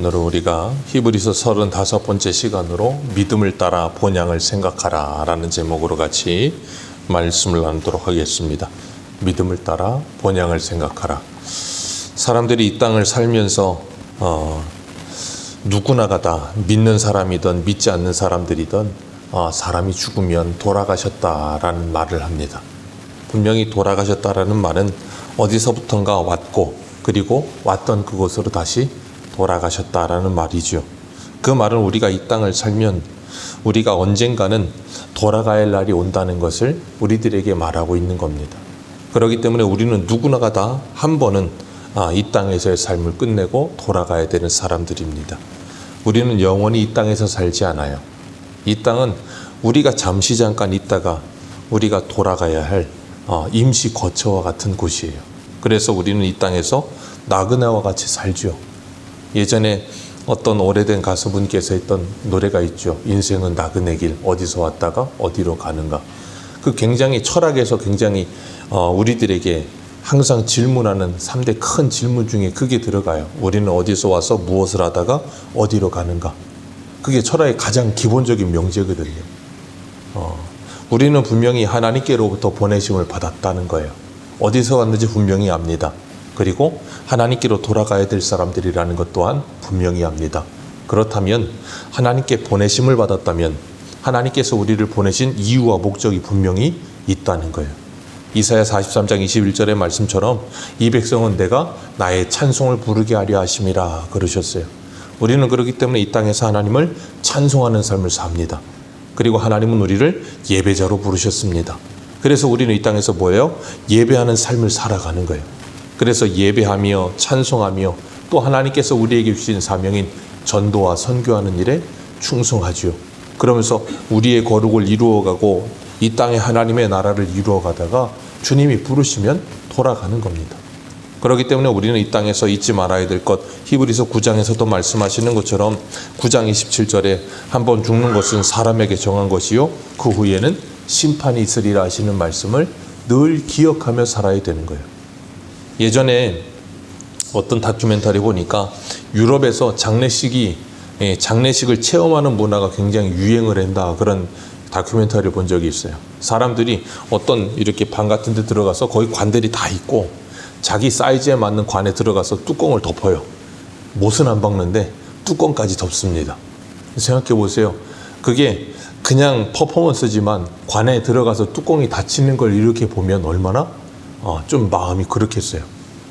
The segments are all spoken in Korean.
오늘은 우리가 히브리서 35번째 시간으로 믿음을 따라 본향을 생각하라 라는 제목으로 같이 말씀을 나누도록 하겠습니다. 믿음을 따라 본향을 생각하라. 사람들이 이 땅을 살면서 어, 누구나가 다 믿는 사람이든 믿지 않는 사람들이든 어, 사람이 죽으면 돌아가셨다라는 말을 합니다. 분명히 돌아가셨다라는 말은 어디서부턴가 왔고 그리고 왔던 그곳으로 다시 돌아가셨다라는 말이죠. 그 말은 우리가 이 땅을 살면 우리가 언젠가는 할 날이 온다는 것을 우리들에게 말하고 있는 겁니다. 그렇기 때문에 우리는 누구나가 다 한 번은 아, 이 땅에서의 삶을 끝내고 돌아가야 되는 사람들입니다. 우리는 영원히 이 땅에서 살지 않아요. 이 땅은 우리가 잠시 잠깐 있다가 우리가 돌아가야 할 어, 임시 거처와 같은 곳이에요. 그래서 우리는 이 땅에서 나그네와 같이 살죠. 예전에 어떤 오래된 가수분께서 했던 노래가 있죠. 인생은 나그네 길 어디서 왔다가 어디로 가는가. 그 굉장히 철학에서 굉장히 어, 우리들에게 항상 질문하는 3대 큰 질문 중에 그게 들어가요. 우리는 어디서 와서 무엇을 하다가 어디로 가는가. 그게 철학의 가장 기본적인 명제거든요. 어, 우리는 분명히 하나님께로부터 보내심을 받았다는 거예요. 어디서 왔는지 분명히 압니다. 그리고 하나님께로 돌아가야 될 사람들이라는 것 또한 분명히 압니다. 그렇다면 하나님께 보내심을 받았다면 하나님께서 우리를 보내신 이유와 목적이 분명히 있다는 거예요. 이사야 43장 21절의 말씀처럼 이 백성은 내가 나의 찬송을 부르게 하려 하심이라 그러셨어요. 우리는 그렇기 때문에 이 땅에서 하나님을 찬송하는 삶을 삽니다. 그리고 하나님은 우리를 예배자로 부르셨습니다. 그래서 우리는 이 땅에서 뭐예요? 예배하는 삶을 살아가는 거예요. 그래서 예배하며 찬송하며 또 하나님께서 우리에게 주신 사명인 전도와 선교하는 일에 충성하지요. 그러면서 우리의 거룩을 이루어가고 이 땅에 하나님의 나라를 이루어가다가 주님이 부르시면 돌아가는 겁니다. 그렇기 때문에 우리는 이 땅에서 잊지 말아야 될 것, 히브리서 9장에서도 말씀하시는 것처럼 9장 27절에 한 번 죽는 것은 사람에게 정한 것이요. 그 후에는 심판이 있으리라 하시는 말씀을 늘 기억하며 살아야 되는 거예요. 예전에 어떤 다큐멘터리 보니까 유럽에서 장례식이 예, 장례식을 체험하는 문화가 굉장히 유행을 한다 그런 다큐멘터리를 본 적이 있어요. 사람들이 어떤 이렇게 방 같은 데 들어가서 거기 관들이 다 있고 자기 사이즈에 맞는 관에 들어가서 뚜껑을 덮어요. 못은 안 박는데 뚜껑까지 덮습니다. 생각해 보세요. 그게 그냥 퍼포먼스지만 관에 들어가서 뚜껑이 닫히는 걸 이렇게 보면 얼마나 어, 좀 마음이 그렇겠어요.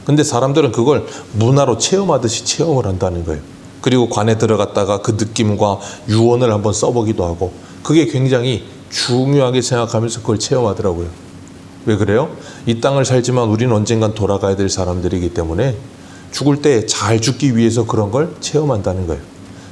근데 사람들은 그걸 문화로 체험하듯이 체험을 한다는 거예요. 그리고 관에 들어갔다가 그 느낌과 유언을 한번 써보기도 하고 그게 굉장히 중요하게 생각하면서 그걸 체험하더라고요. 왜 그래요? 이 땅을 살지만 우리는 언젠간 돌아가야 될 사람들이기 때문에 죽을 때 잘 죽기 위해서 그런 걸 체험한다는 거예요.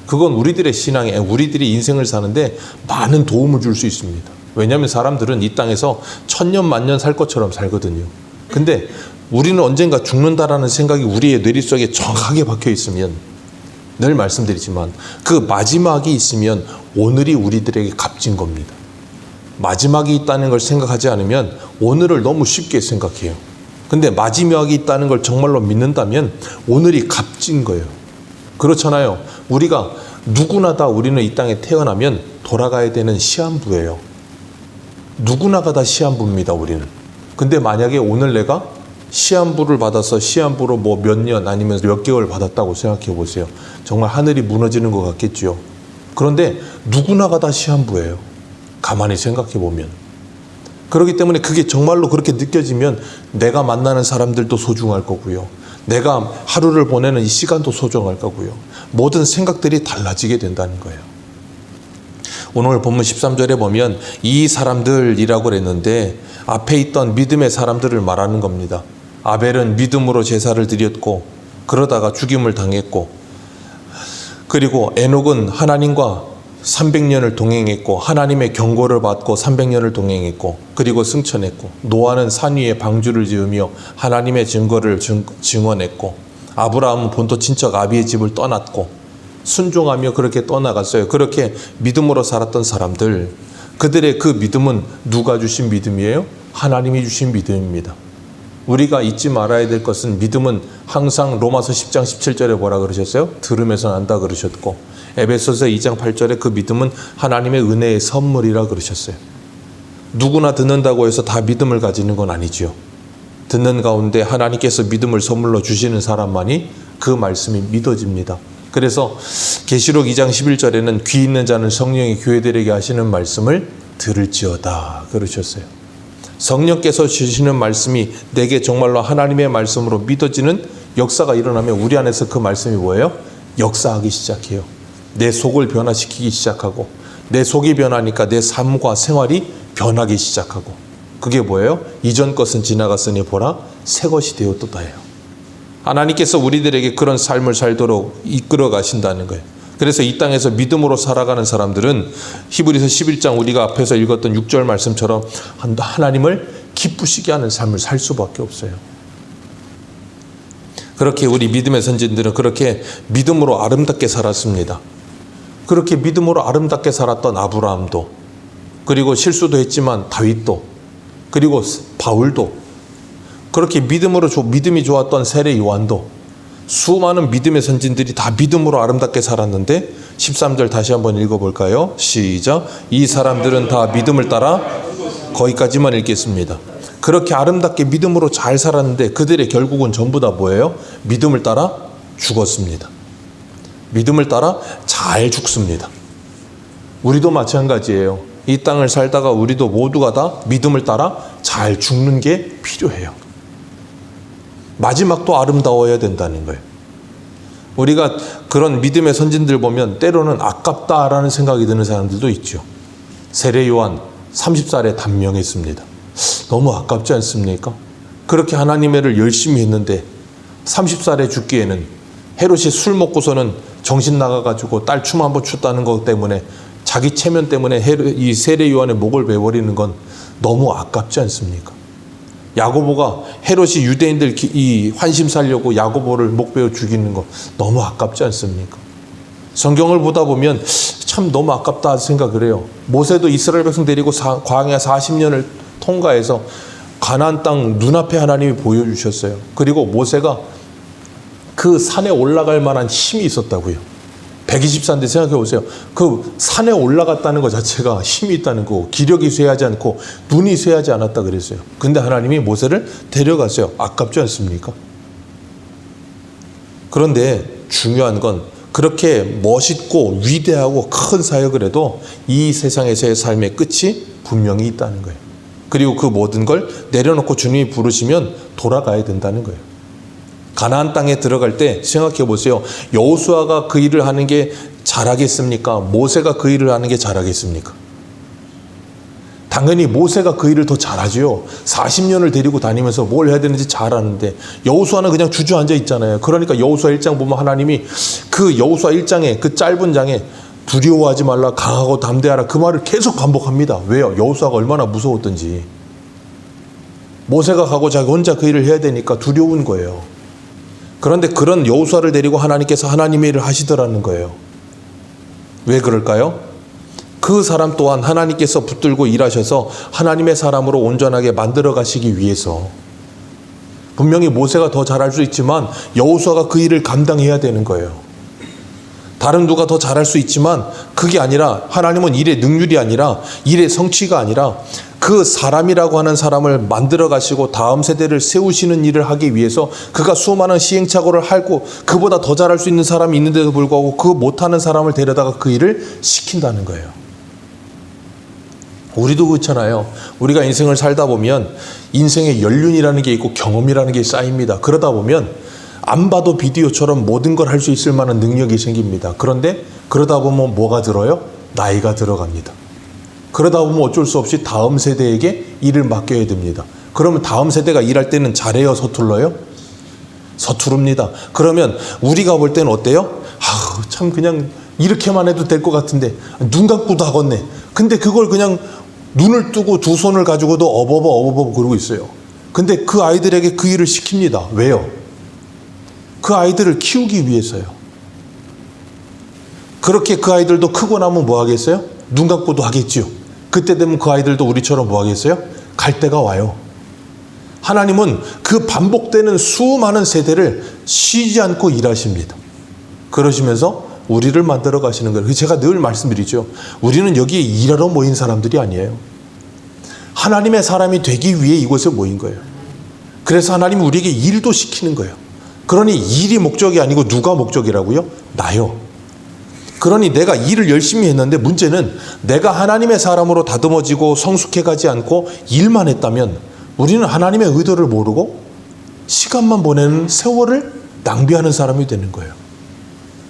그건 우리들의 신앙에, 우리들이 인생을 사는데 많은 도움을 줄 수 있습니다. 왜냐하면 사람들은 이 땅에서 천년 만년 살 것처럼 살거든요. 근데 우리는 언젠가 죽는다라는 생각이 우리의 뇌리 속에 정확하게 박혀 있으면 늘 말씀드리지만 그 마지막이 있으면 오늘이 우리들에게 값진 겁니다. 마지막이 있다는 걸 생각하지 않으면 오늘을 너무 쉽게 생각해요. 근데 마지막이 있다는 걸 정말로 믿는다면 오늘이 값진 거예요. 그렇잖아요. 우리가 누구나 다 우리는 이 땅에 태어나면 돌아가야 되는 시한부예요. 누구나가 다 시한부입니다, 우리는. 근데 만약에 오늘 내가 시한부를 받아서 시한부로 뭐 몇 년 아니면 몇 개월 받았다고 생각해 보세요. 정말 하늘이 무너지는 것 같겠죠. 그런데 누구나가 다 시한부예요. 가만히 생각해 보면. 그렇기 때문에 그게 정말로 그렇게 느껴지면 내가 만나는 사람들도 소중할 거고요. 내가 하루를 보내는 이 시간도 소중할 거고요. 모든 생각들이 달라지게 된다는 거예요. 오늘 본문 13절에 보면 이 사람들이라고 그랬는데 앞에 있던 믿음의 사람들을 말하는 겁니다. 아벨은 믿음으로 제사를 드렸고 그러다가 죽임을 당했고 그리고 에녹은 하나님과 300년을 동행했고 하나님의 경고를 받고 300년을 동행했고 그리고 승천했고 노아는 산 위에 방주를 지으며 하나님의 증거를 증, 증언했고 아브라함은 본토 친척 아비의 집을 떠났고 순종하며 그렇게 떠나갔어요. 그렇게 믿음으로 살았던 사람들 그들의 그 믿음은 누가 주신 믿음이에요? 하나님이 주신 믿음입니다. 우리가 잊지 말아야 될 것은 믿음은 항상 로마서 10장 17절에 뭐라 그러셨어요? 들으면서 안다 그러셨고 에베소서 2장 8절에 그 믿음은 하나님의 은혜의 선물이라 그러셨어요. 누구나 듣는다고 해서 다 믿음을 가지는 건 아니지요. 듣는 가운데 하나님께서 믿음을 선물로 주시는 사람만이 그 말씀이 믿어집니다. 그래서 계시록 2장 11절에는 귀 있는 자는 성령이 교회들에게 하시는 말씀을 들을지어다 그러셨어요. 성령께서 주시는 말씀이 내게 정말로 하나님의 말씀으로 믿어지는 역사가 일어나면 우리 안에서 그 말씀이 뭐예요? 역사하기 시작해요. 내 속을 변화시키기 시작하고 내 속이 변하니까 내 삶과 생활이 변하기 시작하고 그게 뭐예요? 이전 것은 지나갔으니 보라 새 것이 되었도다예요. 하나님께서 우리들에게 그런 삶을 살도록 이끌어 가신다는 거예요. 그래서 이 땅에서 믿음으로 살아가는 사람들은 히브리서 11장 우리가 앞에서 읽었던 6절 말씀처럼 하나님을 기쁘시게 하는 삶을 살 수밖에 없어요. 그렇게 우리 믿음의 선진들은 그렇게 믿음으로 아름답게 살았습니다. 그렇게 믿음으로 아름답게 살았던 아브라함도 그리고 실수도 했지만 다윗도 그리고 바울도 그렇게 믿음으로 믿음이 좋았던 세례 요한도 수많은 믿음의 선진들이 다 믿음으로 아름답게 살았는데 13절 다시 한번 읽어볼까요? 시작. 이 사람들은 다 믿음을 따라 거기까지만 읽겠습니다. 그렇게 아름답게 믿음으로 잘 살았는데 그들의 결국은 전부 다 뭐예요? 믿음을 따라 죽었습니다. 믿음을 따라 잘 죽습니다. 우리도 마찬가지예요. 이 땅을 살다가 우리도 모두가 다 믿음을 따라 잘 죽는 게 필요해요. 마지막도 아름다워야 된다는 거예요. 우리가 그런 믿음의 선진들 보면 때로는 아깝다라는 생각이 드는 사람들도 있죠. 세례 요한 30살에 단명했습니다. 너무 아깝지 않습니까? 그렇게 하나님의 를 열심히 했는데 30살에 죽기에는 헤롯이 술 먹고서는 정신 나가가지고 딸 춤 한번 췄다는 것 때문에 자기 체면 때문에 이 세례 요한의 목을 베버리는 건 너무 아깝지 않습니까? 야고보가 헤롯이 유대인들 이 환심 살려고 야고보를 목베어 죽이는 거 너무 아깝지 않습니까? 성경을 보다 보면 참 너무 아깝다 생각을 해요. 모세도 이스라엘 백성 데리고 사, 광야 40년을 통과해서 가나안 땅 눈앞에 하나님이 보여주셨어요. 그리고 모세가 그 산에 올라갈 만한 힘이 있었다고요. 124인데 생각해 보세요. 그 산에 올라갔다는 것 자체가 힘이 있다는 거, 기력이 쇠하지 않고 눈이 쇠하지 않았다 그랬어요. 근데 하나님이 모세를 데려갔어요. 아깝지 않습니까? 그런데 중요한 건 그렇게 멋있고 위대하고 큰 사역을 해도 이 세상에서의 삶의 끝이 분명히 있다는 거예요. 그리고 그 모든 걸 내려놓고 주님이 부르시면 돌아가야 된다는 거예요. 가나안 땅에 들어갈 때 생각해 보세요. 여호수아가 그 일을 하는 게 잘하겠습니까? 모세가 그 일을 하는 게 잘하겠습니까? 당연히 모세가 그 일을 더 잘하지요. 40년을 데리고 다니면서 뭘 해야 되는지 잘 아는데 여호수아는 그냥 주저앉아 있잖아요. 그러니까 여호수아 1장 보면 하나님이 그 여호수아 1장에 그 짧은 장에 두려워하지 말라 강하고 담대하라 그 말을 계속 반복합니다. 왜요? 여호수아가 얼마나 무서웠던지. 모세가 가고 자기 혼자 그 일을 해야 되니까 두려운 거예요. 그런데 그런 여호수아를 데리고 하나님께서 하나님의 일을 하시더라는 거예요. 왜 그럴까요? 그 사람 또한 하나님께서 붙들고 일하셔서 하나님의 사람으로 온전하게 만들어 가시기 위해서 분명히 모세가 더 잘할 수 있지만 여호수아가 그 일을 감당해야 되는 거예요. 다른 누가 더 잘할 수 있지만 그게 아니라 하나님은 일의 능률이 아니라 일의 성취가 아니라 그 사람이라고 하는 사람을 만들어 가시고 다음 세대를 세우시는 일을 하기 위해서 그가 수많은 시행착오를 하고 그보다 더 잘할 수 있는 사람이 있는데도 불구하고 그 못하는 사람을 데려다가 그 일을 시킨다는 거예요. 우리도 그렇잖아요. 우리가 인생을 살다 보면 인생의 연륜이라는 게 있고 경험이라는 게 쌓입니다. 그러다 보면 안 봐도 비디오처럼 모든 걸 할 수 있을 만한 능력이 생깁니다. 그런데 그러다 보면 뭐가 들어요? 나이가 들어갑니다. 그러다 보면 어쩔 수 없이 다음 세대에게 일을 맡겨야 됩니다. 그러면 다음 세대가 일할 때는 잘해요, 서툴러요? 서투릅니다. 그러면 우리가 볼 때는 어때요? 아, 참 그냥 이렇게만 해도 될 것 같은데 눈 감고도 하겠네. 근데 그걸 그냥 눈을 뜨고 두 손을 가지고도 어버버 어버버 그러고 있어요. 근데 그 아이들에게 그 일을 시킵니다. 왜요? 그 아이들을 키우기 위해서요. 그렇게 그 아이들도 크고 나면 뭐 하겠어요? 눈 감고도 하겠지요. 그때 되면 그 아이들도 우리처럼 뭐 하겠어요? 갈 때가 와요. 하나님은 그 반복되는 수많은 세대를 쉬지 않고 일하십니다. 그러시면서 우리를 만들어 가시는 거예요. 제가 늘 말씀드리죠. 우리는 여기에 일하러 모인 사람들이 아니에요. 하나님의 사람이 되기 위해 이곳에 모인 거예요. 그래서 하나님이 우리에게 일도 시키는 거예요. 그러니 일이 목적이 아니고 누가 목적이라고요? 나요. 그러니 내가 일을 열심히 했는데 문제는 내가 하나님의 사람으로 다듬어지고 성숙해 가지 않고 일만 했다면 우리는 하나님의 의도를 모르고 시간만 보내는 세월을 낭비하는 사람이 되는 거예요.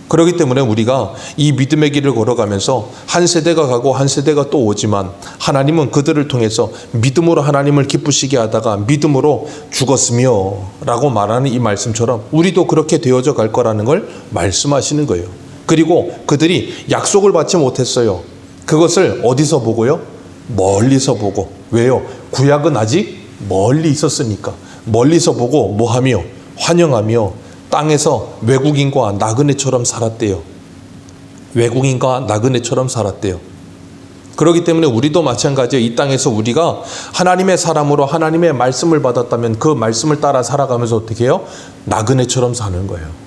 그렇기 때문에 우리가 이 믿음의 길을 걸어가면서 한 세대가 가고 한 세대가 또 오지만 하나님은 그들을 통해서 믿음으로 하나님을 기쁘시게 하다가 믿음으로 죽었으며 라고 말하는 이 말씀처럼 우리도 그렇게 되어져 갈 거라는 걸 말씀하시는 거예요. 그리고 그들이 약속을 받지 못했어요. 그것을 어디서 보고요? 멀리서 보고. 왜요? 구약은 아직 멀리 있었으니까. 멀리서 보고 뭐 하며? 환영하며 땅에서 외국인과 나그네처럼 살았대요. 외국인과 나그네처럼 살았대요. 그렇기 때문에 우리도 마찬가지예요. 이 땅에서 우리가 하나님의 사람으로 하나님의 말씀을 받았다면 그 말씀을 따라 살아가면서 어떻게 해요? 나그네처럼 사는 거예요.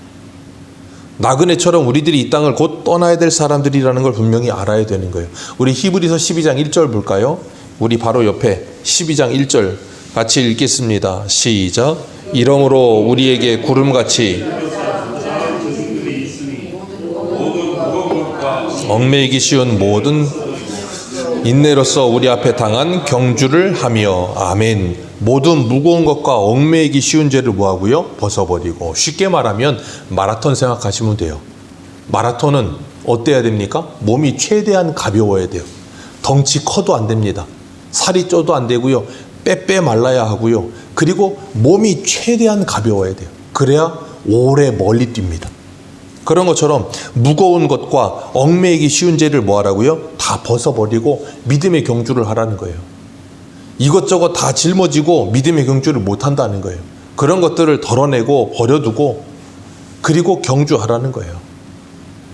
나그네처럼 우리들이 이 땅을 곧 떠나야 될 사람들이라는 걸 분명히 알아야 되는 거예요. 우리 히브리서 12장 1절 볼까요? 우리 바로 옆에 12장 1절 같이 읽겠습니다. 시작. 이러므로 우리에게 구름같이 얽매이기 쉬운 모든 인내로서 우리 앞에 당한 경주를 하며 아멘. 모든 무거운 것과 얽매이기 쉬운 죄를 뭐하고요? 벗어버리고 쉽게 말하면 마라톤 생각하시면 돼요. 마라톤은 어때야 됩니까? 몸이 최대한 가벼워야 돼요. 덩치 커도 안 됩니다. 살이 쪄도 안 되고요. 빼빼 말라야 하고요. 그리고 몸이 최대한 가벼워야 돼요. 그래야 오래 멀리 뜁니다. 그런 것처럼 무거운 것과 얽매이기 쉬운 죄를 뭐 하라고요? 다 벗어버리고 믿음의 경주를 하라는 거예요. 이것저것 다 짊어지고 믿음의 경주를 못 한다는 거예요. 그런 것들을 덜어내고 버려두고 그리고 경주하라는 거예요.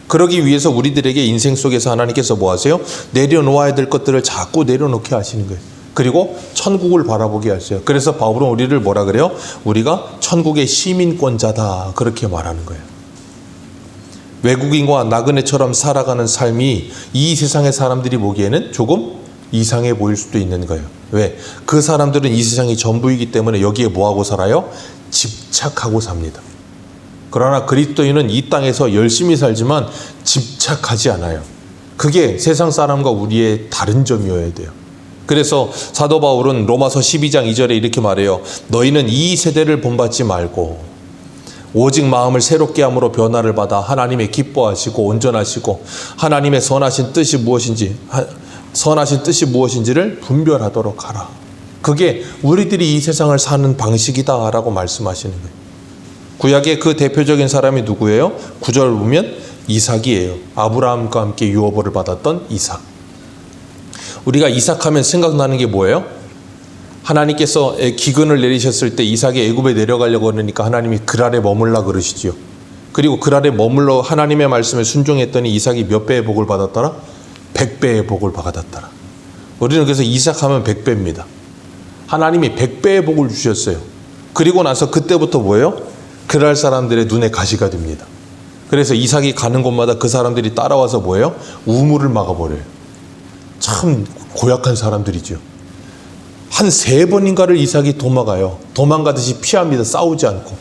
그러기 위해서 우리들에게 인생 속에서 하나님께서 뭐 하세요? 내려놓아야 될 것들을 자꾸 내려놓게 하시는 거예요. 그리고 천국을 바라보게 하세요. 그래서 바울은 우리를 뭐라 그래요? 우리가 천국의 시민권자다. 그렇게 말하는 거예요. 외국인과 나그네처럼 살아가는 삶이 이 세상의 사람들이 보기에는 조금 이상해 보일 수도 있는 거예요. 왜? 그 사람들은 이 세상이 전부이기 때문에 여기에 뭐하고 살아요? 집착하고 삽니다. 그러나 그리스도인은 이 땅에서 열심히 살지만 집착하지 않아요. 그게 세상 사람과 우리의 다른 점이어야 돼요. 그래서 사도 바울은 로마서 12장 2절에 이렇게 말해요. 너희는 이 세대를 본받지 말고 오직 마음을 새롭게 함으로 변화를 받아 하나님의 기뻐하시고 온전하시고 하나님의 선하신 뜻이 무엇인지 선하신 뜻이 무엇인지를 분별하도록 하라. 그게 우리들이 이 세상을 사는 방식이다라고 말씀하시는 거예요. 구약의 그 대표적인 사람이 누구예요? 구절 보면 이삭이에요. 아브라함과 함께 유업을 받았던 이삭. 우리가 이삭하면 생각나는 게 뭐예요? 하나님께서 기근을 내리셨을 때 이삭이 애굽에 내려가려고 하니까 하나님이 그랄에 머물라 그러시지요. 그리고 그랄에 머물러 하나님의 말씀에 순종했더니 이삭이 몇 배의 복을 받았더라? 백 배의 복을 받았더라. 우리는 그래서 이삭하면 백 배입니다. 하나님이 백 배의 복을 주셨어요. 그리고 나서 그때부터 뭐예요? 그랄 사람들의 눈에 가시가 됩니다. 그래서 이삭이 가는 곳마다 그 사람들이 따라와서 뭐예요? 우물을 막아버려요. 참 고약한 사람들이죠. 한 세 번인가를 이삭이 도망가요. 도망가듯이 피합니다. 싸우지 않고.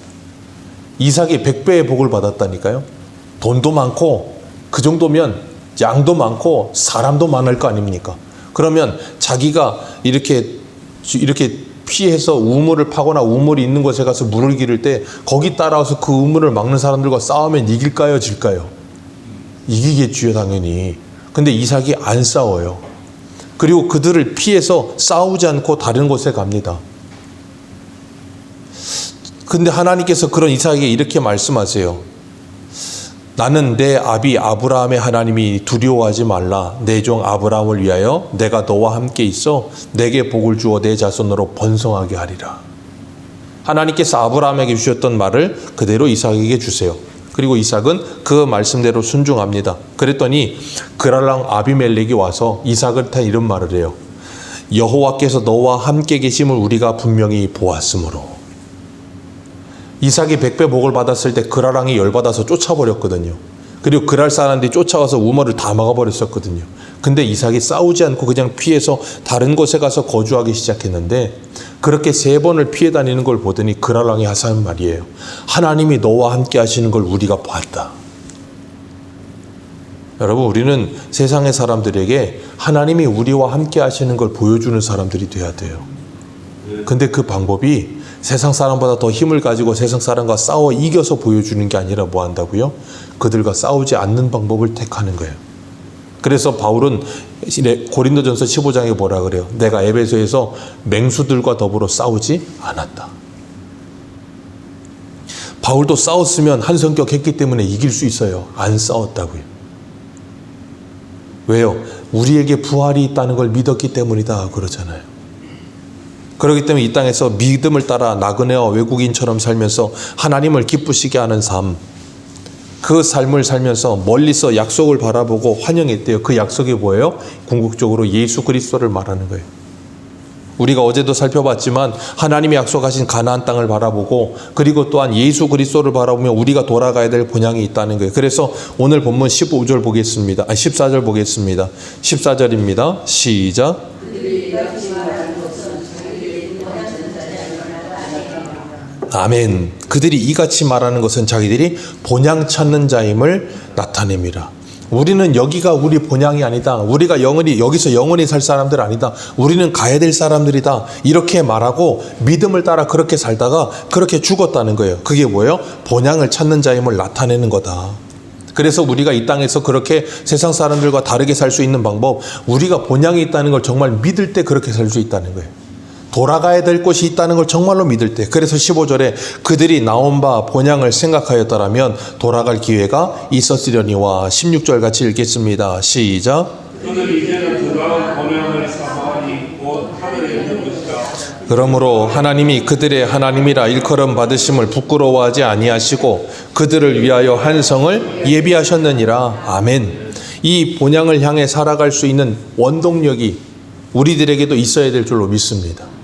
이삭이 백배의 복을 받았다니까요. 돈도 많고 그 정도면 양도 많고 사람도 많을 거 아닙니까? 그러면 자기가 이렇게 이렇게 피해서 우물을 파거나 우물이 있는 곳에 가서 물을 기를 때 거기 따라와서 그 우물을 막는 사람들과 싸우면 이길까요, 질까요? 이기겠지요, 당연히. 근데 이삭이 안 싸워요. 그리고 그들을 피해서 싸우지 않고 다른 곳에 갑니다. 근데 하나님께서 그런 이삭에게 이렇게 말씀하세요. 나는 내 아비 아브라함의 하나님이 두려워하지 말라. 내 종 아브라함을 위하여 내가 너와 함께 있어 내게 복을 주어 내 자손으로 번성하게 하리라. 하나님께서 아브라함에게 주셨던 말을 그대로 이삭에게 주세요. 그리고 이삭은 그 말씀대로 순종합니다. 그랬더니 그랄랑 아비멜렉이 와서 이삭을 타 이런 말을 해요. 여호와께서 너와 함께 계심을 우리가 분명히 보았으므로 이삭이 백배 복을 받았을 때 그라랑이 열받아서 쫓아버렸거든요. 그리고 그랄 사람들이 쫓아와서 우물을 다 막아버렸었거든요. 근데 이삭이 싸우지 않고 그냥 피해서 다른 곳에 가서 거주하기 시작했는데 그렇게 세 번을 피해 다니는 걸 보더니 그랄랑이 하사는 말이에요. 하나님이 너와 함께 하시는 걸 우리가 봤다. 여러분 우리는 세상의 사람들에게 하나님이 우리와 함께 하시는 걸 보여주는 사람들이 돼야 돼요. 근데 그 방법이 세상 사람보다 더 힘을 가지고 세상 사람과 싸워 이겨서 보여주는 게 아니라 뭐 한다고요? 그들과 싸우지 않는 방법을 택하는 거예요. 그래서 바울은 고린도전서 15장에 뭐라 그래요? 내가 에베소에서 맹수들과 더불어 싸우지 않았다. 바울도 싸웠으면 한 성격 했기 때문에 이길 수 있어요. 안 싸웠다고요. 왜요? 우리에게 부활이 있다는 걸 믿었기 때문이다 그러잖아요. 그렇기 때문에 이 땅에서 믿음을 따라 나그네와 외국인처럼 살면서 하나님을 기쁘시게 하는 삶, 그 삶을 살면서 멀리서 약속을 바라보고 환영했대요. 그 약속이 뭐예요? 궁극적으로 예수 그리스도를 말하는 거예요. 우리가 어제도 살펴봤지만 하나님이 약속하신 가나안 땅을 바라보고 그리고 또한 예수 그리스도를 바라보며 우리가 돌아가야 될 본향이 있다는 거예요. 그래서 오늘 본문 15절 보겠습니다. 아 14절 보겠습니다. 14절입니다. 시작. 아멘. 그들이 이같이 말하는 것은 자기들이 본향 찾는 자임을 나타냅니다. 우리는 여기가 우리 본향이 아니다. 우리가 영원히 여기서 영원히 살 사람들 아니다. 우리는 가야 될 사람들이다. 이렇게 말하고 믿음을 따라 그렇게 살다가 그렇게 죽었다는 거예요. 그게 뭐예요? 본향을 찾는 자임을 나타내는 거다. 그래서 우리가 이 땅에서 그렇게 세상 사람들과 다르게 살 수 있는 방법, 우리가 본향이 있다는 걸 정말 믿을 때 그렇게 살 수 있다는 거예요. 돌아가야 될 곳이 있다는 걸 정말로 믿을 때 그래서 15절에 그들이 나온 바 본향을 생각하였더라면 돌아갈 기회가 있었으려니와 16절 같이 읽겠습니다. 시작. 그러므로 하나님이 그들의 하나님이라 일컬음 받으심을 부끄러워하지 아니하시고 그들을 위하여 한 성을 예비하셨느니라. 아멘. 이 본향을 향해 살아갈 수 있는 원동력이 우리들에게도 있어야 될 줄로 믿습니다.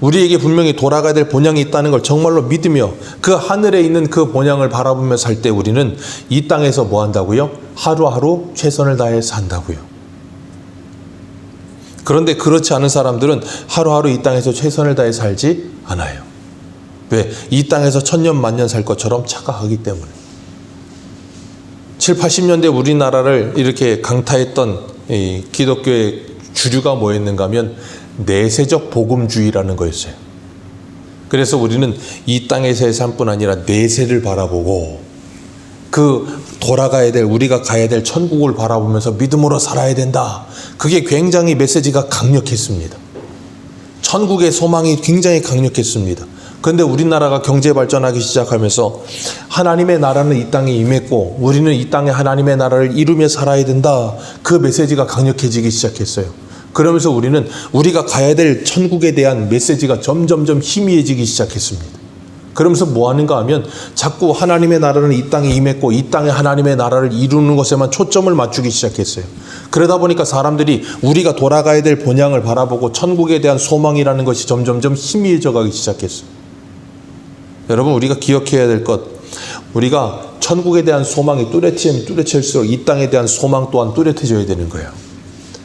우리에게 분명히 돌아가야 될 본향이 있다는 걸 정말로 믿으며 그 하늘에 있는 그 본향을 바라보며 살 때 우리는 이 땅에서 뭐 한다고요? 하루하루 최선을 다해 산다고요. 그런데 그렇지 않은 사람들은 하루하루 이 땅에서 최선을 다해 살지 않아요. 왜? 이 땅에서 천년 만년 살 것처럼 착각하기 때문에. 7, 80년대 우리나라를 이렇게 강타했던 이 기독교의 주류가 뭐였는가 하면 내세적 복음주의라는 거였어요. 그래서 우리는 이 땅에서의 삶뿐 아니라 내세를 바라보고 그 돌아가야 될 우리가 가야 될 천국을 바라보면서 믿음으로 살아야 된다. 그게 굉장히 메시지가 강력했습니다. 천국의 소망이 굉장히 강력했습니다. 그런데 우리나라가 경제 발전하기 시작하면서 하나님의 나라는 이 땅에 임했고 우리는 이 땅에 하나님의 나라를 이루며 살아야 된다. 그 메시지가 강력해지기 시작했어요. 그러면서 우리는 우리가 가야 될 천국에 대한 메시지가 점점점 희미해지기 시작했습니다. 그러면서 뭐 하는가 하면 자꾸 하나님의 나라는 이 땅에 임했고 이 땅에 하나님의 나라를 이루는 것에만 초점을 맞추기 시작했어요. 그러다 보니까 사람들이 우리가 돌아가야 될 본향을 바라보고 천국에 대한 소망이라는 것이 점점점 희미해져 가기 시작했어요. 여러분 우리가 기억해야 될 것, 우리가 천국에 대한 소망이 뚜렷해지면 뚜렷할수록 이 땅에 대한 소망 또한 뚜렷해져야 되는 거예요.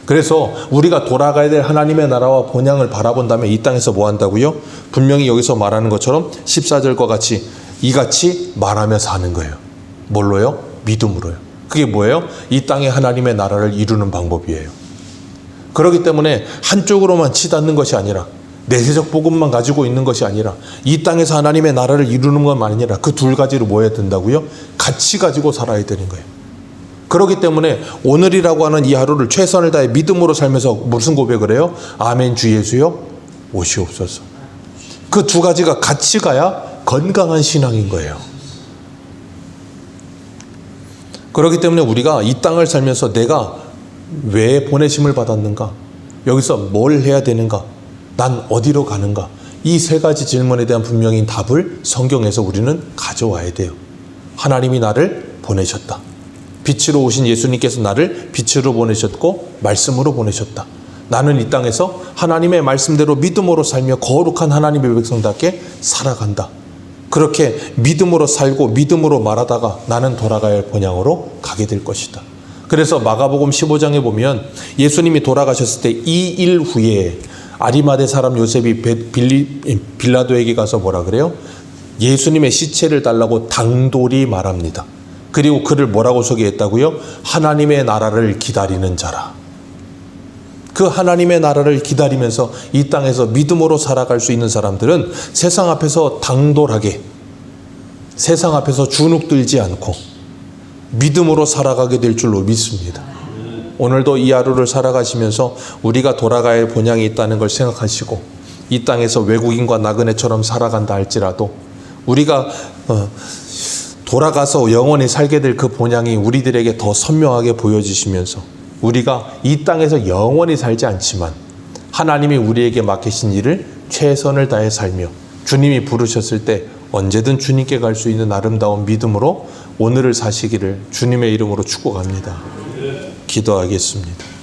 그래서 우리가 돌아가야 될 하나님의 나라와 본향을 바라본다면 이 땅에서 뭐 한다고요? 분명히 여기서 말하는 것처럼 14절과 같이 이같이 말하며 사는 거예요. 뭘로요? 믿음으로요. 그게 뭐예요? 이 땅에 하나님의 나라를 이루는 방법이에요. 그렇기 때문에 한쪽으로만 치닫는 것이 아니라 내세적 복음만 가지고 있는 것이 아니라 이 땅에서 하나님의 나라를 이루는 것만 아니라 그 둘 가지로 뭐 해야 된다고요? 같이 가지고 살아야 되는 거예요. 그렇기 때문에 오늘이라고 하는 이 하루를 최선을 다해 믿음으로 살면서 무슨 고백을 해요? 아멘 주 예수요 오시옵소서. 그 두 가지가 같이 가야 건강한 신앙인 거예요. 그렇기 때문에 우리가 이 땅을 살면서 내가 왜 보내심을 받았는가? 여기서 뭘 해야 되는가? 난 어디로 가는가? 이 세 가지 질문에 대한 분명히 답을 성경에서 우리는 가져와야 돼요. 하나님이 나를 보내셨다. 빛으로 오신 예수님께서 나를 빛으로 보내셨고 말씀으로 보내셨다. 나는 이 땅에서 하나님의 말씀대로 믿음으로 살며 거룩한 하나님의 백성답게 살아간다. 그렇게 믿음으로 살고 믿음으로 말하다가 나는 돌아가야 할 본향으로 가게 될 것이다. 그래서 마가복음 15장에 보면 예수님이 돌아가셨을 때 이 일 후에 아리마대 사람 요셉이 베- 빌리, 빌라도에게 가서 뭐라 그래요? 예수님의 시체를 달라고 당돌이 말합니다. 그리고 그를 뭐라고 소개했다고요? 하나님의 나라를 기다리는 자라. 그 하나님의 나라를 기다리면서 이 땅에서 믿음으로 살아갈 수 있는 사람들은 세상 앞에서 당돌하게 세상 앞에서 주눅 들지 않고 믿음으로 살아가게 될 줄로 믿습니다. 오늘도 이 하루를 살아가시면서 우리가 돌아가야 할 본향이 있다는 걸 생각하시고 이 땅에서 외국인과 나그네처럼 살아간다 할지라도 우리가 어, 돌아가서 영원히 살게 될 그 본향이 우리들에게 더 선명하게 보여지시면서 우리가 이 땅에서 영원히 살지 않지만 하나님이 우리에게 맡기신 일을 최선을 다해 살며 주님이 부르셨을 때 언제든 주님께 갈 수 있는 아름다운 믿음으로 오늘을 사시기를 주님의 이름으로 축복합니다. 기도하겠습니다.